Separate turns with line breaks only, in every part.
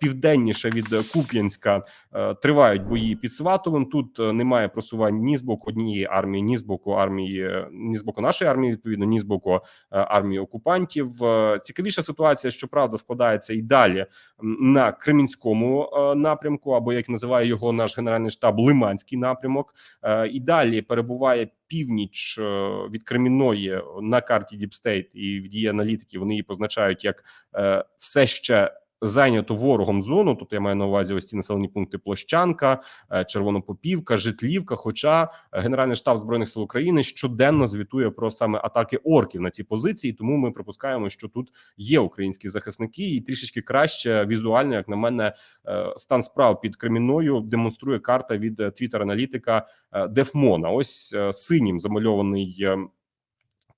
південніше від Куп'янська е, тривають бої під Сватовим. Тут е, немає просувань ні з боку однієї армії, ні з боку армії, е, ні з боку нашої армії, відповідно, ні з боку е, армії окупантів. Е, Цікавіша ситуація, щоправда, складається і далі на Кремінському е, напрямку, або як називає його наш генеральний штаб, Лиманський напрямок. Е, І далі перебуває північ е, від Кремінної на карті State і від її аналітиків. Вони її позначають як е, все ще. Зайнято ворогом зону, тобто я маю на увазі ось ці населені пункти Площанка, е, Червонопопівка, Житлівка. Хоча Генеральний штаб збройних сил України щоденно звітує про саме атаки орків на ці позиції, тому ми припускаємо, що тут є українські захисники, і трішечки краще візуально, як на мене, е, стан справ під Кремінною демонструє карта від твіттер аналітика Дефмона. Ось е, синім замальований.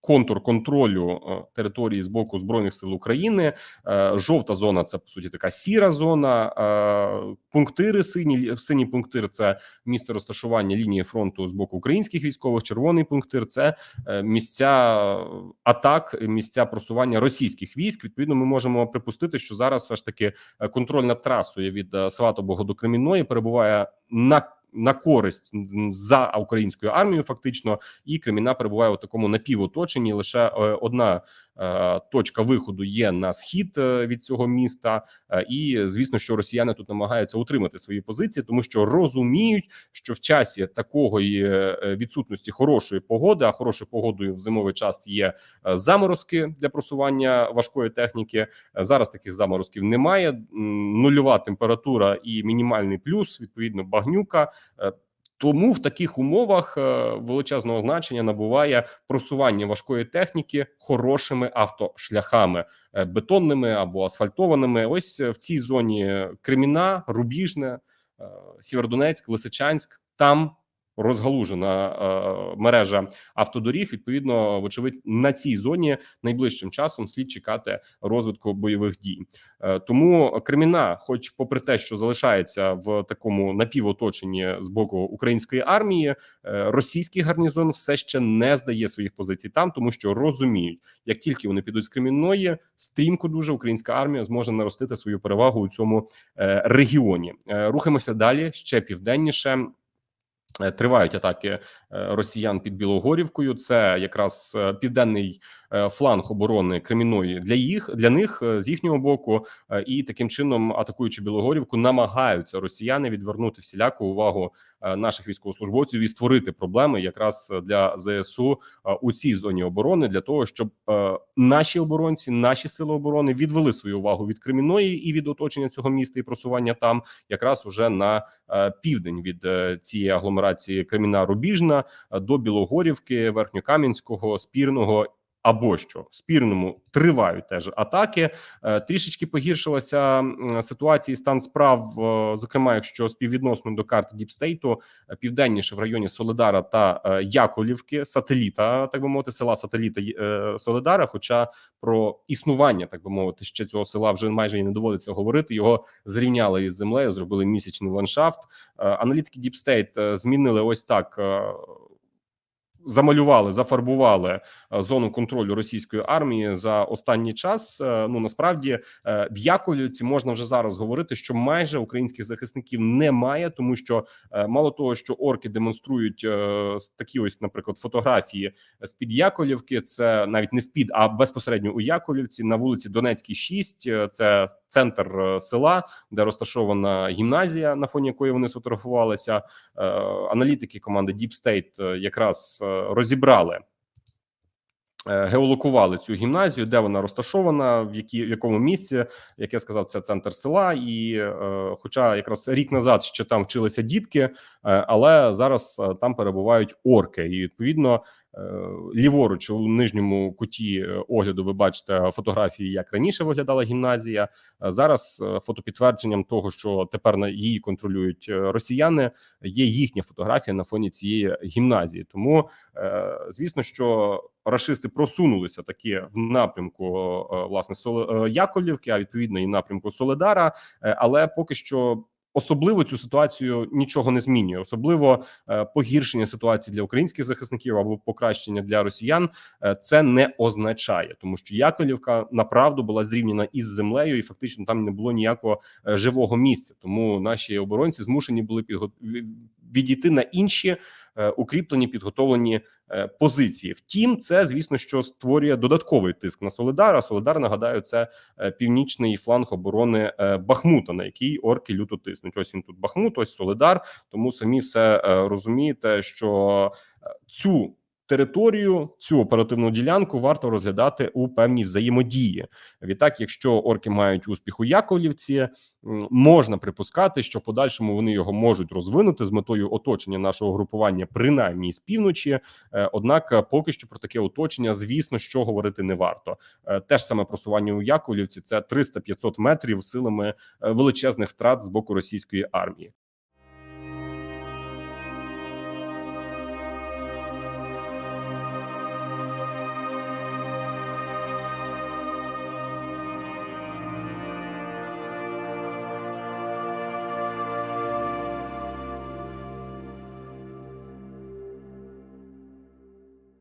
Контур контролю е, території з боку збройних сил України. Е, Жовта зона це по суті така сіра зона. Е, Пунктири сині синій пунктир це місце розташування лінії фронту з боку українських військових. Червоний пунктир це місця атак, місця просування російських військ. Відповідно, ми можемо припустити, що зараз все ж таки контроль над трасою від Сватобого до Кремінної перебуває на на користь за українською армією, фактично, і Креміна перебуває у такому напівоточенні. Лише е, одна точка виходу є на схід е, від цього міста, е, і звісно, що росіяни тут намагаються утримати свої позиції, тому що розуміють, що в часі такої е, відсутності хорошої погоди, а хорошою погодою в зимовий час є е, заморозки для просування важкої техніки. Е, Зараз таких заморозків немає. Нульова температура і мінімальний плюс, відповідно, багнюка. Тому в таких умовах е, величезного значення набуває просування важкої техніки хорошими автошляхами, е, бетонними або асфальтованими. Ось е, в цій зоні Креміна, Рубіжне, Сєвєродонецьк, Лисичанськ. Там розгалужена е, мережа автодоріг. Відповідно, вочевидь, на цій зоні найближчим часом слід чекати розвитку бойових дій. Е, Тому Креміна, хоч попри те, що залишається в такому напівоточенні з боку української армії, е, російський гарнізон все ще не здає своїх позицій там, тому що розуміють, як тільки вони підуть з Кремінної, стрімко дуже українська армія зможе наростити свою перевагу у цьому е, регіоні. Е, Рухаємося далі ще південніше. Тривають атаки е, росіян під Білогорівкою. Це якраз е, південний фланг оборони Креміної для їх для них е, з їхнього боку, е, і таким чином, атакуючи Білогорівку, намагаються росіяни відвернути всіляку увагу е, наших військовослужбовців і створити проблеми якраз для ЗСУ е, у цій зоні оборони для того, щоб е, наші оборонці, наші сили оборони відвели свою увагу від Креміної і від оточення цього міста і просування там, якраз уже на е, південь від е, цієї агломерації Креміна Рубіжна е, до Білогорівки, Верхньокам'янського, Спірного. Або що в спірному тривають теж атаки. Е, Трішечки погіршилася ситуація і стан справ. е, Зокрема, якщо співвідносно до карти Діпстейту південніше в районі Соледара та е, Яковлівки, сателіта, так би мовити, села сателіта Соледара. Хоча про існування, так би мовити, ще цього села вже майже і не доводиться говорити. Його зрівняли із землею, зробили місячний ландшафт. Аналітики е, змінили ось так. Замалювали, зафарбували е, зону контролю російської армії за останній час. Е, Ну насправді е, в Яковлівці можна вже зараз говорити, що майже українських захисників немає, тому що мало того, що орки демонструють такі ось, наприклад, фотографії з під Яковлівки. Це навіть не з під, а безпосередньо у Яковлівці на вулиці Донецькій, 6. Е, Це центр села, де розташована гімназія, на фоні якої вони сфотографувалися. Аналітики команди Deep State якраз розібрали. е, Геолокували цю гімназію, де вона розташована, в які в якому місці, як я сказав, це центр села. І е, хоча якраз рік назад ще там вчилися дітки, е, але зараз там перебувають орки, і відповідно ліворуч у нижньому куті е, огляду ви бачите фотографії, як раніше виглядала гімназія. Е, Зараз е, фотопідтвердженням того, що тепер на її контролюють е, росіяни, є їхня фотографія на фоні цієї гімназії. Тому е, звісно, що рашисти просунулися таки в напрямку е, власне е, Яковлівки, а відповідно і напрямку Соледара, Е, але поки що. Особливо цю ситуацію нічого не змінює, особливо е, погіршення ситуації для українських захисників або покращення для росіян. е, Це не означає, тому що Яковлівка направду була зрівняна із землею, і фактично там не було ніякого е, живого місця. Тому наші оборонці змушені були підго... відійти на інші укріплені підготовлені позиції. Втім, це звісно, що створює додатковий тиск на Солидар. Солидар, нагадаю, це е, північний фланг оборони е, Бахмута, на який орки люто тиснуть. Ось він тут Бахмут, ось Солидар. Тому самі все е, розумієте, що е, цю територію, цю оперативну ділянку варто розглядати у певній взаємодії. Відтак, якщо орки мають успіх у Яковлівці, можна припускати, що в подальшому вони його можуть розвинути з метою оточення нашого групування, принаймні з півночі. Е, Однак, е, поки що про таке оточення, звісно, що говорити не варто. Е, Те ж саме просування у Яковлівці це 300-500 метрів силами величезних втрат з боку російської армії.